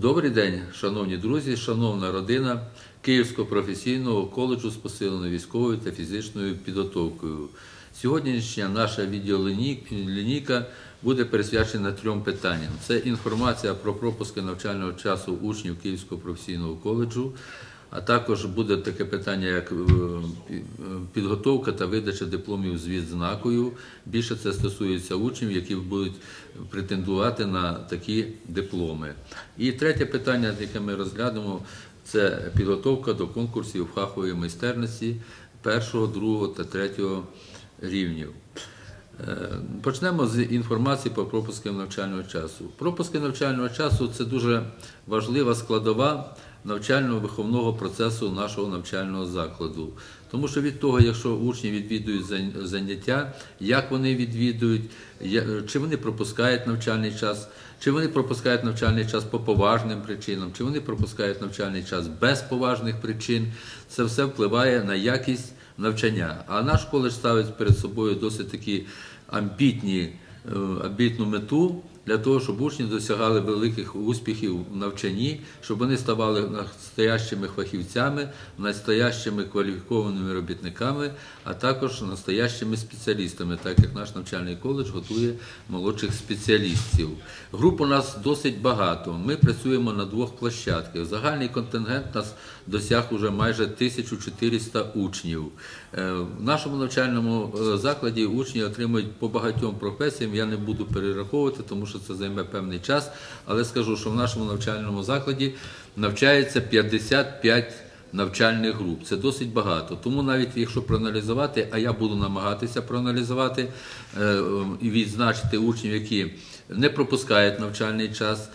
Добрий день, шановні друзі, шановна родина Київського професійного коледжу з посиленою військовою та фізичною підготовкою. Сьогоднішня наша відеолінійка буде присвячена трьом питанням: це інформація про пропуски навчального часу учнів Київського професійного коледжу. А також буде таке питання, як е, е, підготовка та видача дипломів з відзнакою. Більше це стосується учнів, які будуть претендувати на такі дипломи. І третє питання, яке ми розглянемо, це підготовка до конкурсів фахової майстерності першого, другого та третього рівнів. Е, Почнемо з інформації про пропуски навчального часу. Пропуски навчального часу це дуже важлива складова навчально-виховного процесу нашого навчального закладу. Тому що від того, якщо учні відвідують заняття, як вони відвідують, чи вони пропускають навчальний час, чи вони пропускають навчальний час по поважним причинам, чи вони пропускають навчальний час без поважних причин, це все впливає на якість навчання. А наш коледж ставить перед собою досить такі амбітні, е, амбітну мету для того, щоб учні досягали великих успіхів в навчанні, щоб вони ставали настоящими фахівцями, настоящими кваліфікованими робітниками, а також настоящими спеціалістами, так як наш навчальний коледж готує молодших спеціалістів. Груп у нас досить багато. Ми працюємо на двох площадках. Загальний контингент нас досяг уже майже 1400 учнів. Е, В нашому навчальному е, закладі учні отримують по багатьом професіям. Я не буду перераховувати, тому що це займе певний час. Але скажу, що в нашому навчальному закладі навчається 55 навчальних груп. Це досить багато. Тому навіть якщо проаналізувати, а я буду намагатися проаналізувати е, е, і відзначити учнів, які не пропускають навчальний час.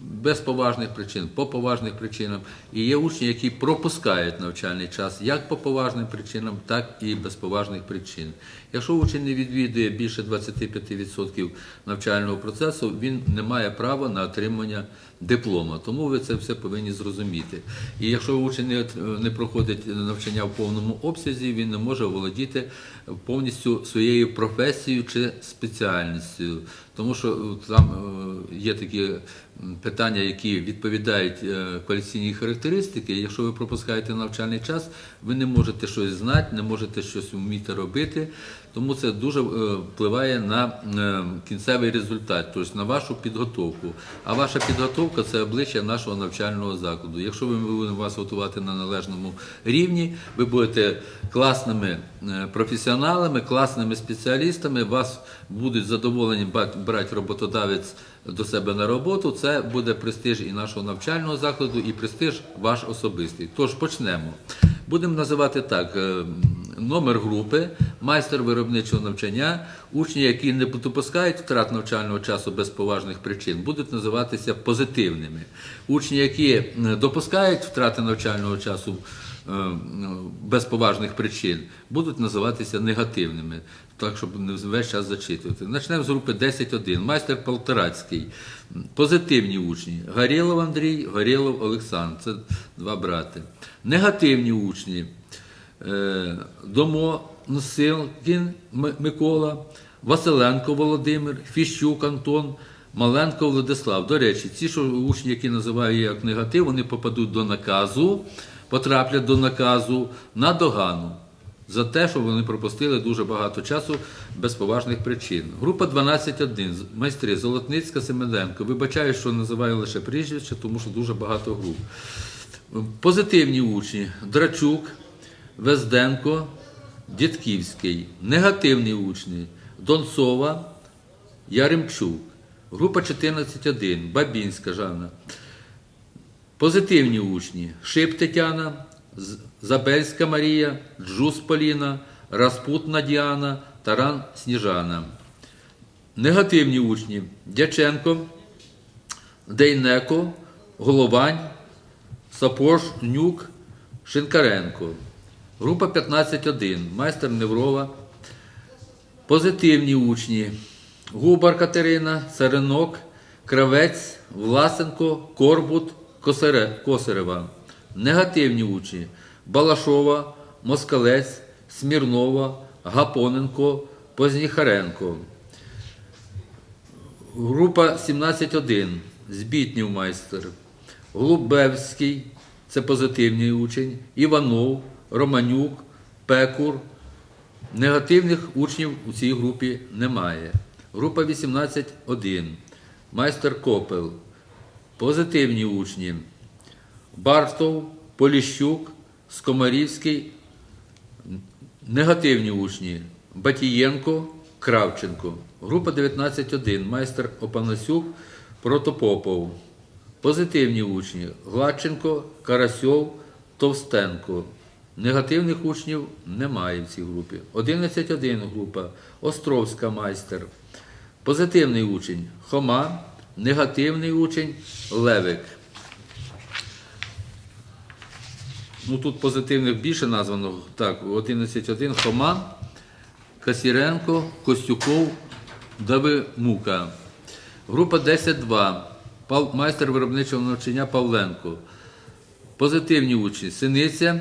Без поважних причин, по поважних причинам. І є учні, які пропускають навчальний час як по поважним причинам, так і без поважних причин. Якщо учень не відвідує більше 25% навчального процесу, він не має права на отримання диплома. Тому ви це все повинні зрозуміти. І якщо учень не, проходить навчання в повному обсязі, він не може володіти повністю своєю професією чи спеціальністю. Тому що е, там е, є такі питання, які відповідають е, кваліфікаційній характеристики. Якщо ви пропускаєте навчальний час, ви не можете щось знати, не можете щось вміти робити. Тому це дуже е, впливає на е, кінцевий результат, тобто на вашу підготовку. А ваша підготовка це обличчя нашого навчального закладу. Якщо ми будемо вас готувати на належному рівні, ви будете класними е, професіоналами, класними спеціалістами, вас будуть задоволені брати роботодавець до себе на роботу. Це буде престиж і нашого навчального закладу, і престиж ваш особистий. Тож почнемо. Будемо називати так: е, номер групи, майстер виробничого навчання, учні, які не допускають втрат навчального часу без поважних причин, будуть називатися позитивними. Учні, які е, допускають втрати навчального часу е, без поважних причин, будуть називатися негативними. Так, щоб не весь час зачитувати. Почнемо з групи 10.1. Майстер Полторацький. Позитивні учні. Горєлов Андрій, Горєлов Олександр. Це два брати. Негативні учні. Е, Домо Носилкін Микола, Василенко Володимир, Фіщук Антон, Маленко Владислав. До речі, ці що учні, які називаю як негатив, вони попадуть до наказу, потраплять до наказу на догану за те, що вони пропустили дуже багато часу без поважних причин. Група 12.1. Майстри Золотницька Семененко. Вибачаю, що називаю лише прізвище, тому що дуже багато груп. Позитивні учні Драчук, Везденко, Дідківський. Негативні учні Донцова, Яремчук. Група 14.1. Бабінська Жанна. Позитивні учні Шип Тетяна, Забельська Марія, Джус Поліна, Распутна Діана, Таран Сніжана. Негативні учні Дяченко, Дейнеко, Головань, Сапож, Нюк, Шинкаренко. Група 15.1. Майстер Неврова. Позитивні учні. Губар Катерина, Царинок, Кравець, Власенко, Корбут, Косаре- Косарева. Негативні учні. Балашова, Москалець, Смірнова, Гапоненко, Позніхаренко. Група 17.1. Збітнів майстер, Голубевський, це позитивний учень, Іванов, Романюк, Пекур. Негативних учнів у цій групі немає. Група 18.1. Майстер Копел. Позитивні учні. Бартов, Поліщук, Скомарівський. Негативні учні. Батієнко, Кравченко. Група 19.1. Майстер Опанасюк, Протопопов. Позитивні учні. Гладченко, Карасьов, Товстенко. Негативних учнів немає в цій групі. 11.1 група. Островська майстер. Позитивний учень Хома. Негативний учень Левик. Ну тут позитивних більше названо. Так, 11.1 Хома, Касіренко, Костюков, Давимука. Група 10.2. Пав- Майстер виробничого навчання Павленко. Позитивні учні Синиця,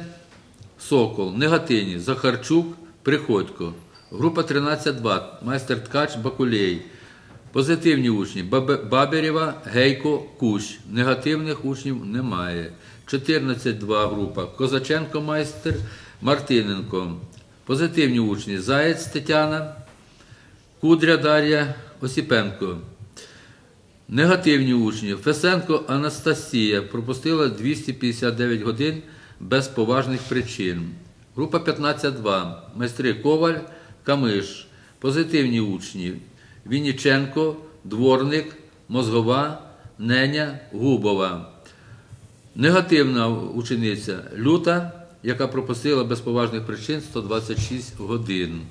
Сокол, негативні Захарчук, Приходько. Група 13.2. Майстер ткач Бакулей. Позитивні учні Баберєва, Гейко, Кущ. Негативних учнів немає. 14.2 група. Козаченко майстер Мартиненко. Позитивні учні Заєць Тетяна, Кудря Дар'я Осіпенко. Негативні учні. Фесенко Анастасія пропустила 259 годин без поважних причин. Група 15.2. Майстри Коваль, Камиш. Позитивні учні. Вінніченко, Дворник, Мозгова, Неня, Губова. Негативна учениця Люта, яка пропустила без поважних причин 126 годин.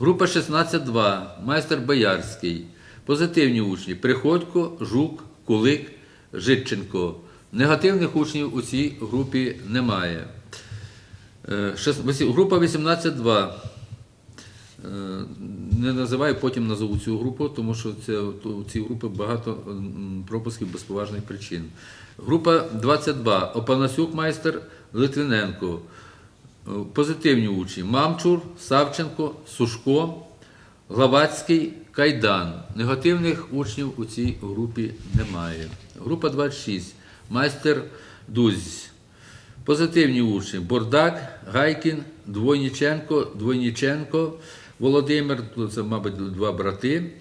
Група 16.2. Майстер Боярський. Позитивні учні Приходько, Жук, Кулик, Житченко. Негативних учнів у цій групі немає. Е, Група 18.2. Не називаю, потім назову цю групу, тому що це, у цій групи багато пропусків без поважних причин. Група 22. Опанасюк майстер Литвиненко. Е, Позитивні учні Мамчур, Савченко, Сушко, Главацький, Кайдан. Негативних учнів у цій групі немає. Група 26. Майстер Дузь. Позитивні учні Бордак, Гайкін, Двойніченко, Двойніченко, Володимир, це, мабуть, два брати.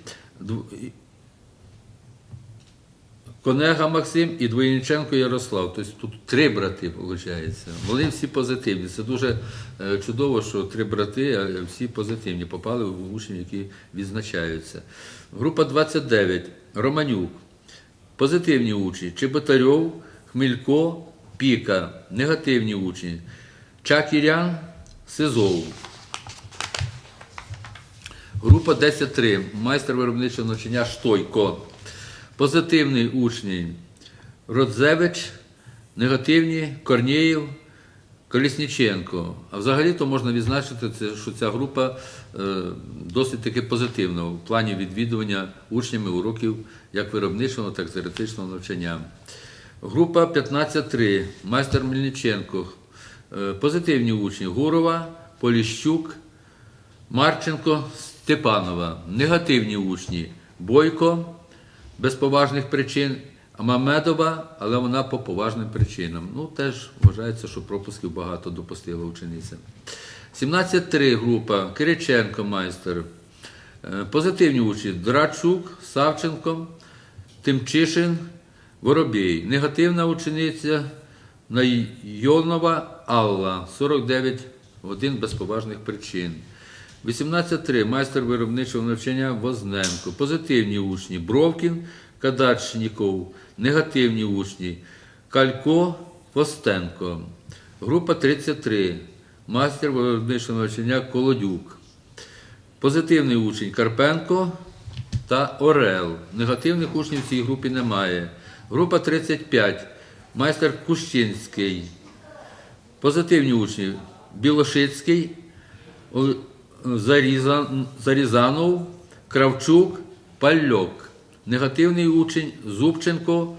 Конега Максим і Двойніченко Ярослав. Тобто тут три брати, виходить. Вони всі позитивні. Це дуже е, чудово, що три брати, а всі позитивні, попали в учнів, які відзначаються. Група 29. Романюк. Позитивні учні Чеботарьов, Хмелько, Піка. Негативні учні Чакірян, Сизов. Група 10.3. Майстер виробничого навчання Штойко. Позитивні учні Родзевич, негативні Корнієв, Колісніченко. А взагалі-то можна відзначити, що ця група е, досить таки позитивна в плані відвідування учнями уроків як виробничого, так і теоретичного навчання. Група 15.3. Майстер Мельниченко. Е, Позитивні учні Гурова, Поліщук, Марченко, Степанова. Негативні учні Бойко, без поважних причин, Мамедова, але вона по поважним причинам. Ну, теж вважається, що пропусків багато допустила учениця. 17.3 група Кириченко майстер. Е, Позитивні учні Драчук, Савченко, Тимчишин, Воробій. Негативна учениця Найонова Алла, 49 годин без поважних причин. 18.3. Майстер виробничого навчання Возненко. Позитивні учні Бровкін, Кадачніков. Негативні учні Калько, Костенко. Група 33. Майстер виробничого навчання Колодюк. Позитивний учень Карпенко та Орел. Негативних учнів в цій групі немає. Група 35. Майстер Кущинський. Позитивні учні Білошицький, Зарізан- Зарізанов, Кравчук, Пальок. Негативний учень Зубченко,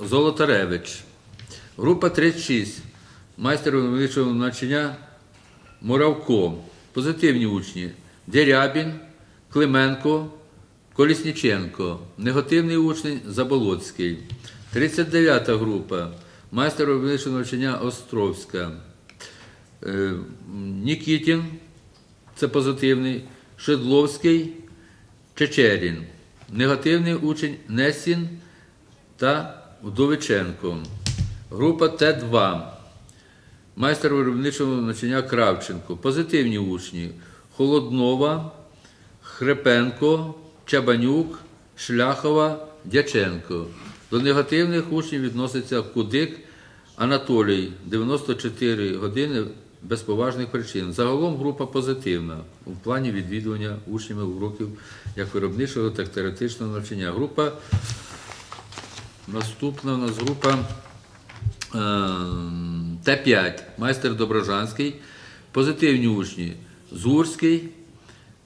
Золотаревич. Група 36. Майстер виробничого навчання Муравко. Позитивні учні Дерябін, Клименко, Колісніченко, негативний учень Заболоцький. 39 група, майстер виробничого навчання Островська. Е, Нікітін, це позитивний, Шедловський, Чечерін. Негативний учень Несін та Вдовиченко. Група Т2. Майстер виробничого навчання Кравченко. Позитивні учні Холоднова, Хрепенко, Чабанюк, Шляхова, Дяченко. До негативних учнів відноситься Кудик Анатолій 94 години без поважних причин. Загалом група позитивна у плані відвідування учнями уроків як виробничого, так теоретичного навчання. Група наступна у нас група е, Т5, майстер Доброжанський, позитивні учні Зурський,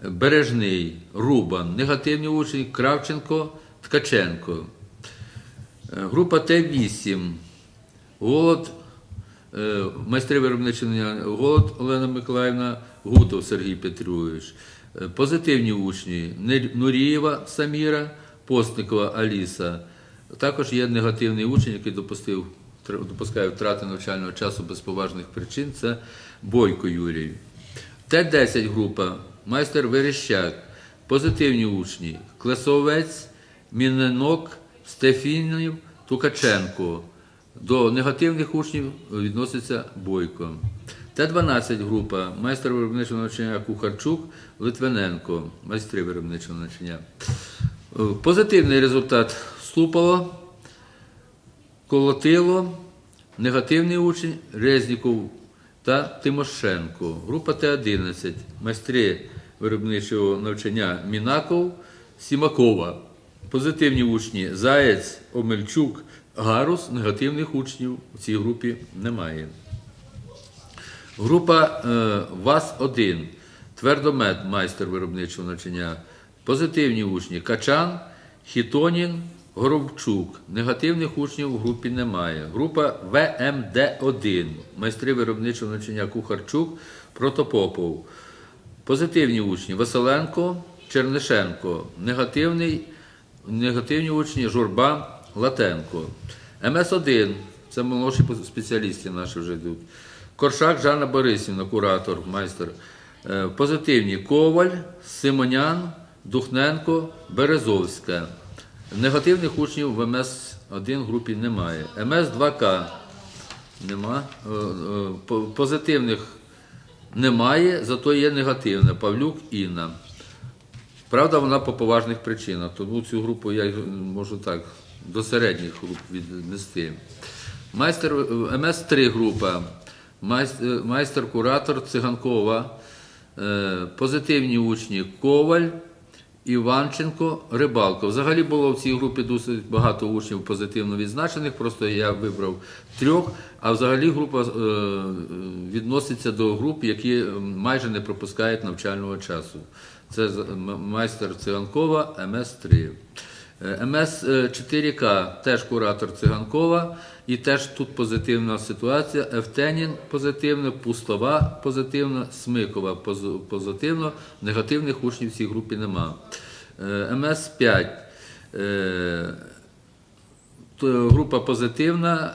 Бережний, Рубан, негативні учні Кравченко, Ткаченко. Е, Група Т8, Голод, майстри виробничення Голод Олена Миколаївна, Гутов Сергій Петрович. Е, Позитивні учні Нурієва Саміра, Постникова Аліса. Також є негативний учень, який допустив, допускає втрати навчального часу без поважних причин. Це Бойко Юрій. Т10 група, майстер Верещак, позитивні учні, Клесовець, Міненок, Стефінів, Тукаченко. До негативних учнів відноситься Бойко. Т12 група, майстер виробничого навчання Кухарчук, Литвиненко, майстри виробничого навчання. Е, Позитивний результат Слупало, Колотило, негативний учень Резніков та Тимошенко. Група Т11. Майстри виробничого навчання Мінаков, Сімакова. Позитивні учні Заєць, Омельчук, Гарус. Негативних учнів у цій групі немає. Група е, ВАЗ-1, твердомет, майстер виробничого навчання. Позитивні учні Качан, Хітонін, Горобчук. Негативних учнів у групі немає. Група ВМД-1, майстри виробничого навчання Кухарчук, Протопопов. Позитивні учні Василенко, Чернишенко. Негативний, негативні учні Журба, Латенко. МС-1, це молодші спеціалісти наші вже йдуть. Коршак Жанна Борисівна, куратор, майстер. Е, Позитивні Коваль, Симонян, Духненко, Березовська. Негативних учнів в МС-1 групі немає. МС-2К нема. Е, е, по- Позитивних немає, зато є негативне. Павлюк Інна. Правда, вона по поважних причинах, тому цю групу я можу так до середніх груп віднести. Майстер е, МС-3 група, е, майстер-куратор Циганкова, е, позитивні учні Коваль, Іванченко, Рибалко. Взагалі було в цій групі досить багато учнів позитивно відзначених, просто я вибрав трьох, а взагалі група відноситься до груп, які майже не пропускають навчального часу. Це майстер Циганкова, МС-3. Е, МС-4К теж куратор Циганкова, і теж тут позитивна ситуація. Евтенін позитивно, Пустова позитивно, Смикова поз- позитивно, негативних учнів в цій групі нема. Е, МС-5. Е, група позитивна.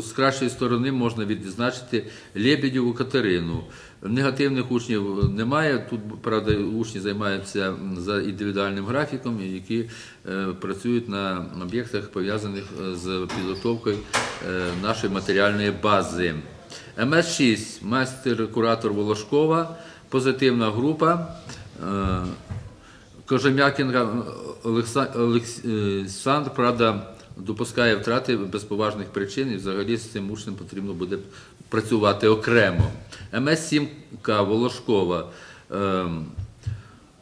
З кращої сторони можна відзначити Лебедєву Катерину. Негативних учнів немає. Тут, правда, учні займаються за індивідуальним графіком, які е, працюють на об'єктах, пов'язаних е, з підготовкою е, нашої матеріальної бази. МС-6, майстер-куратор Волошкова, позитивна група. Кожем'якін Олександр, правда, допускає втрати без поважних причин, і взагалі з цим учнем потрібно буде працювати окремо. МС-7К Волошкова. ем,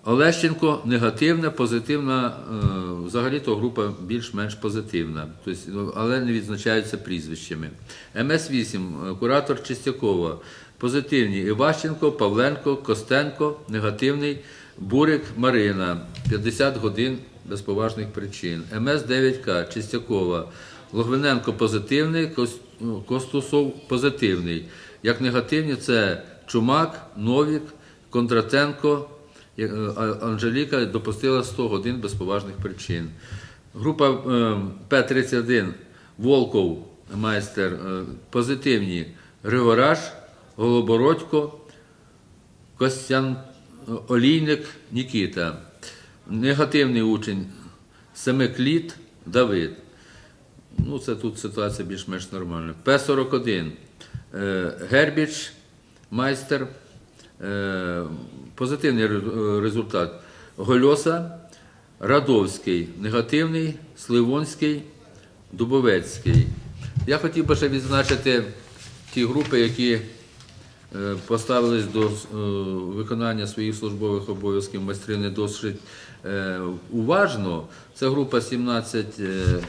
Олещенко негативна, позитивна, е, взагалі-то група більш-менш позитивна, тобто, ну, але не відзначаються прізвищами. МС-8, е, куратор Чистякова, позитивні Іващенко, Павленко, Костенко, негативний, Бурик Марина, 50 годин без поважних причин. МС-9К, Чистякова, Логвиненко позитивний, ну, Костусов позитивний. Як негативні це Чумак, Новік, Кондратенко, Е, Анжеліка допустила 100 годин без поважних причин. Група е, П-31 Волков, майстер, е, позитивні Григораш, Голобородько, Костян Олійник Нікіта. Негативний учень Семикліт Давид. Ну, це тут ситуація більш-менш нормальна. П-41 е, Гербіч, майстер. Е, Позитивний результат. Гольоса, Радовський, негативний, Сливонський, Дубовецький. Я хотів би ще відзначити ті групи, які е, поставились до е, виконання своїх службових обов'язків майстрини досить е, уважно. Це група 17, е,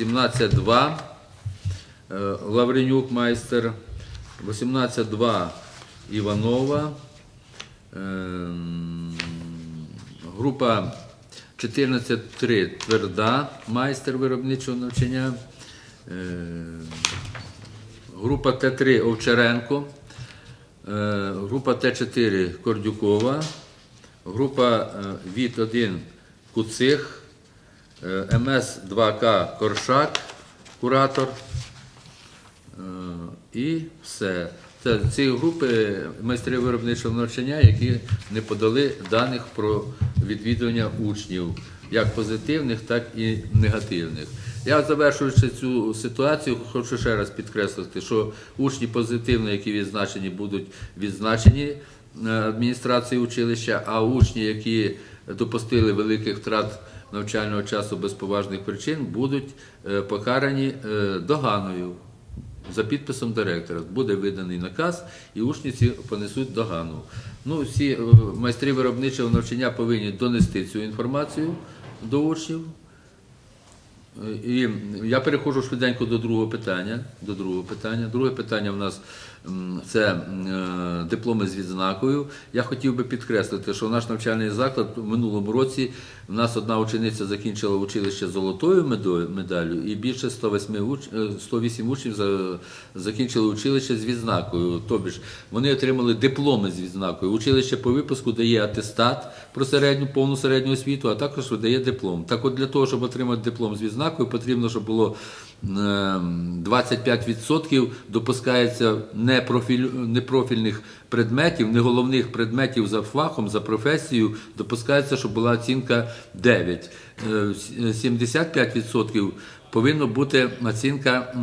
17-2, е, Лавренюк майстер, 18-2 Іванова, група 14-3 Тверда, майстер виробничого навчання, е, група Т3 Овчаренко, е, група Т4 Кордюкова, група е, ВІТ-1 Куцих, е, МС-2К Коршак, куратор. Е, І все. Це ці групи майстрів виробничого навчання, які не подали даних про відвідування учнів, як позитивних, так і негативних. Я завершуючи цю ситуацію, хочу ще раз підкреслити, що учні позитивно, які відзначені, будуть відзначені е, адміністрацією училища, а учні, які допустили великих втрат навчального часу без поважних причин, будуть е, покарані е, доганою за підписом директора. Буде виданий наказ, і учні ці понесуть догану. Ну, всі майстри виробничого навчання повинні донести цю інформацію до учнів. Е, І я переходжу швиденько до другого питання. До другого питання. Друге питання в нас це е, дипломи з відзнакою. Я хотів би підкреслити, що наш навчальний заклад в минулому році в нас одна учениця закінчила училище золотою медаллю, і більше 108, уч... е, 108 учнів закінчили училище з відзнакою. Тобі ж вони отримали дипломи з відзнакою. Училище по випуску дає атестат про середню повну середню освіту, а також видає диплом. Так от для того, щоб отримати диплом з відзнакою, потрібно, щоб було ем, 25% допускається непрофіль... непрофільних предметів, не головних предметів за фахом, за професією, допускається, щоб була оцінка 9. Е, с- 75% повинно бути оцінка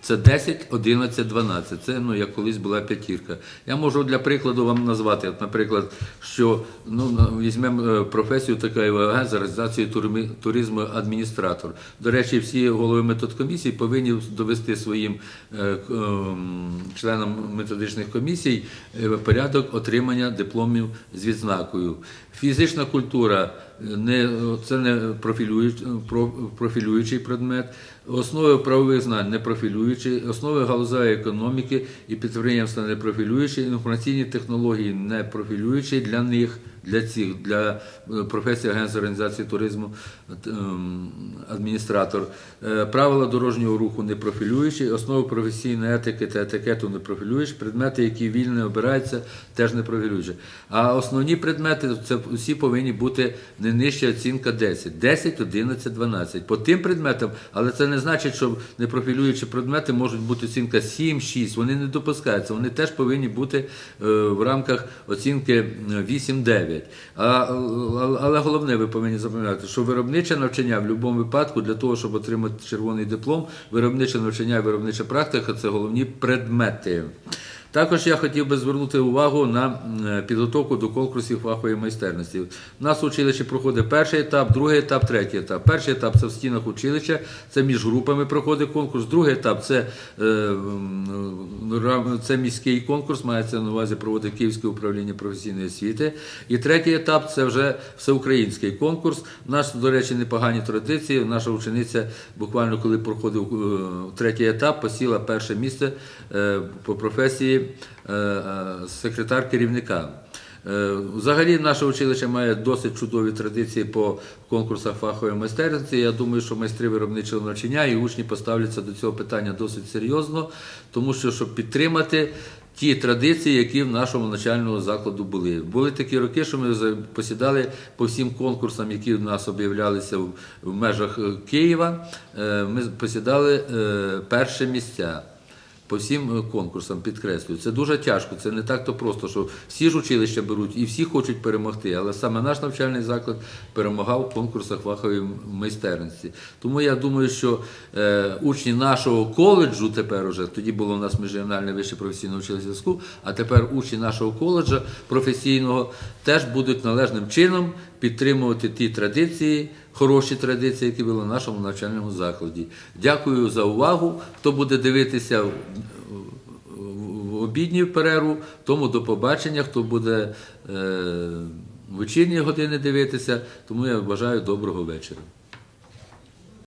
це 10, 11, 12. Це ну, як колись була п'ятірка. Я можу для прикладу вам назвати, от, наприклад, що ну, візьмемо е, професію така ІВГ з організації туризму адміністратор. До речі, всі голови методкомісій повинні довести своїм е, членам методичних комісій е, порядок отримання дипломів з відзнакою. Фізична культура е, не, це не профілюючий, про- профілюючий предмет. Основи правових знань не профілюючі, основи галузевої економіки і підприємства не профілюючі, інформаційні технології не профілюючі для них, для цих, для е, професії агентства організації туризму, ем, адміністратор. Е, Правила дорожнього руху не профілюючі, основи професійної етики та етикету не профілюючі, предмети, які вільно обираються, теж не профілюючі. А основні предмети це всі повинні бути не нижче оцінка 10. 10, 11, 12. По тим предметам, але це не значить, що непрофілюючі предмети можуть бути оцінка 7, 6. Вони не допускаються. Вони теж повинні бути е, в рамках оцінки е, 8, 9. А, але головне, ви повинні запам'ятати, що виробниче навчання в будь-якому випадку для того, щоб отримати червоний диплом, виробниче навчання і виробнича практика це головні предмети. Також я хотів би звернути увагу на е, підготовку до конкурсів фахової майстерності. У нас в училищі проходить перший етап, другий етап, третій етап. Перший етап це в стінах училища, це між групами проходить конкурс. Другий етап це, е, ра- це міський конкурс, мається на увазі проводить Київське управління професійної освіти. І третій етап це вже всеукраїнський конкурс. У нас, до речі, непогані традиції. Наша учениця буквально коли проходив е, третій етап, посіла перше місце е, по професії е, е, секретар керівника. Е, Взагалі, наше училище має досить чудові традиції по конкурсах фахової майстерності. Я думаю, що майстри виробничого навчання і учні поставляться до цього питання досить серйозно, тому що щоб підтримати ті традиції, які в нашому навчальному закладу були. Були такі роки, що ми посідали по всім конкурсам, які в нас об'являлися в, межах Києва. Ми посідали перше місця. По всім е, конкурсам підкреслюю, це дуже тяжко. Це не так то просто, що всі ж училища беруть і всі хочуть перемогти. Але саме наш навчальний заклад перемагав в конкурсах фахової майстерності. Тому я думаю, що е, учні нашого коледжу тепер уже тоді було у нас міжрегіональне вище професійне училище зв'язку, а тепер учні нашого коледжа професійного теж будуть належним чином підтримувати ті традиції, хороші традиції, які були в нашому навчальному закладі. Дякую за увагу. Хто буде дивитися в- в перерву, тому до побачення, хто буде е, вечірні години дивитися, тому я бажаю доброго вечора.